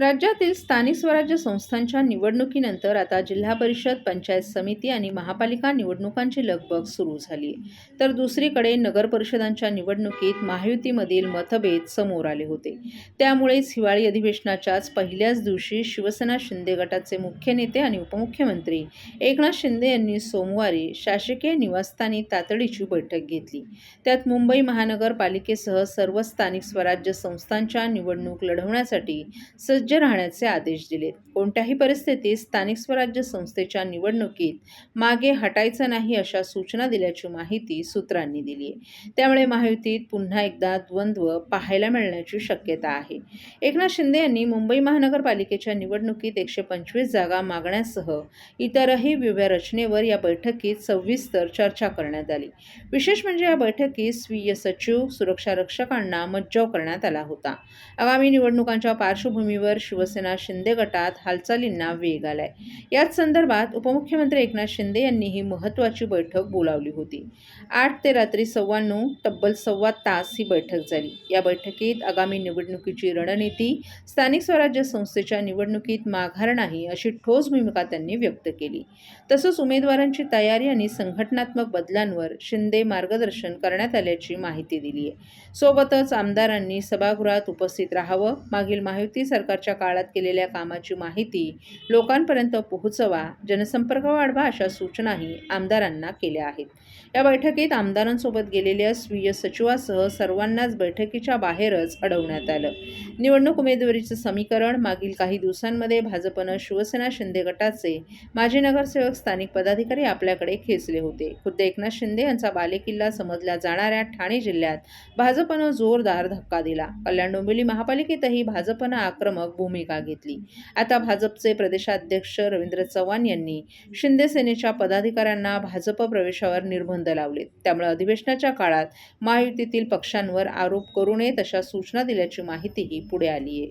राज्यातील स्थानिक स्वराज्य संस्थांच्या निवडणुकीनंतर आता जिल्हा परिषद पंचायत समिती आणि महापालिका निवडणुकांची लगबग सुरू झाली. तर दुसरीकडे नगर परिषदांच्या निवडणुकीत महायुतीमधील मतभेद समोर आले होते. त्यामुळेच हिवाळी अधिवेशनाच्याच पहिल्याच दिवशी शिवसेना शिंदे गटाचे मुख्य नेते आणि उपमुख्यमंत्री एकनाथ शिंदे यांनी सोमवारी शासकीय निवासस्थानी तातडीची बैठक घेतली. त्यात मुंबई महानगरपालिकेसह सर्व स्थानिक स्वराज्य संस्थांच्या निवडणूक लढवण्यासाठी सज्ज राहण्याचे आदेश दिलेत. कोणत्याही परिस्थितीत स्थानिक स्वराज्य संस्थेच्या निवडणुकीत मागे हटायचं नाही अशा सूचना दिल्याची माहिती सूत्रांनी दिली आहे. त्यामुळे महायुतीत पुन्हा एकदा द्वंद्व पाहायला मिळण्याची शक्यता आहे. एकनाथ शिंदे यांनी मुंबई महानगरपालिकेच्या निवडणुकीत एकशे पंचवीस जागा मागण्यासह इतरही व्यूहरचनेवर या बैठकीत सविस्तर चर्चा करण्यात आली. विशेष म्हणजे या बैठकीत स्वीय सचिव सुरक्षा रक्षकांना मज्जाव करण्यात आला होता. आगामी निवडणुकांच्या पार्श्वभूमीवर शिवसेना शिंदे गटात हालचालींना वेग आलाय. याच संदर्भात उपमुख्यमंत्री एकनाथ शिंदे यांनी ही महत्त्वाची बैठक बोलावली होती. आठ ते रात्री सव्वा नऊ तब्बल सव्वा तास ही बैठक झाली. या बैठकीत आगामी निवडणुकीची रणनीती स्थानिक स्वराज्य संस्थेच्या निवडणुकीत माघार नाही अशी ठोस भूमिका त्यांनी व्यक्त केली. तसंच उमेदवारांची तयारी आणि संघटनात्मक बदलांवर शिंदे मार्गदर्शन करण्यात आल्याची माहिती दिली आहे सोबतच आमदारांनी सभागृहात उपस्थित राहावं मागील महायुती सरकारच्या काळात केलेल्या कामाची माहिती लोकांपर्यंत पोहोचवा जनसंपर्क वाढवा अशा सूचनाही आमदारांना केल्या आहेत. या बैठकीत आमदारांसोबत गेलेल्या स्वीय सचिवासह सर्वांनाच बैठकीच्या बाहेरच अडवण्यात आलं. निवडणूक उमेदवारीचं समीकरण मागील काही दिवसांमध्ये भाजपनं शिवसेना शिंदे गटाचे माजी नगरसेवक स्थानिक पदाधिकारी आपल्याकडे खेचले होते. खुद्द एकनाथ शिंदे यांचा बालेकिल्ला समजल्या जाणाऱ्या ठाणे जिल्ह्यात भाजपनं जोरदार धक्का दिला. कल्याण डोंबिवली महापालिकेतही भाजपनं आक्रमक भूमिका घेतली. आता भाजपचे प्रदेशाध्यक्ष रवींद्र चव्हाण यांनी शिंदे सेनेच्या पदाधिकाऱ्यांना भाजप प्रवेशावर निर्बंध लावलेत. त्यामुळे अधिवेशनाच्या काळात महायुतीतील पक्षांवर आरोप करू नयेत अशा सूचना दिल्याची माहितीही पुढे आली आहे